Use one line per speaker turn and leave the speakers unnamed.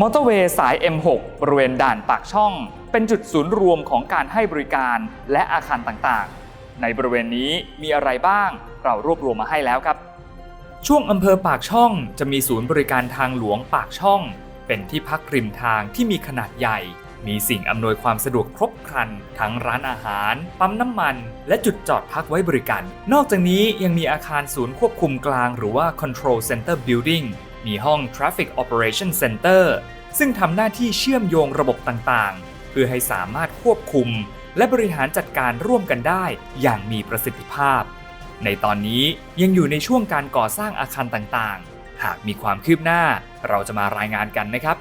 มอเตอร์เวย์สาย M6 บริเวณด่านปากช่อง เป็นจุดศูนย์รวมของการให้บริการและอาคารต่างๆ ในบริเวณนี้มีอะไรบ้าง เรารวบรวมมาให้แล้วครับ ช่วงอำเภอปากช่องจะมีศูนย์บริการทางหลวงปากช่อง เป็นที่พักริมทางที่มีขนาดใหญ่ มีสิ่งอำนวยความสะดวกครบครัน ทั้งร้านอาหาร ปั๊มน้ำมัน และจุดจอดพักไว้บริการ นอกจากนี้ยังมีอาคารศูนย์ควบคุมกลาง หรือว่า Control Center Building มีห้อง Traffic Operation Center ซึ่งทำหน้าที่เชื่อมโยงระบบต่างๆ เพื่อให้สามารถควบคุม และบริหารจัดการร่วมกันได้อย่างมีประสิทธิภาพ ในตอนนี้ยังอยู่ในช่วงการก่อสร้างอาคารต่างๆ หากมีความคืบหน้าเราจะมารายงานกันนะครับ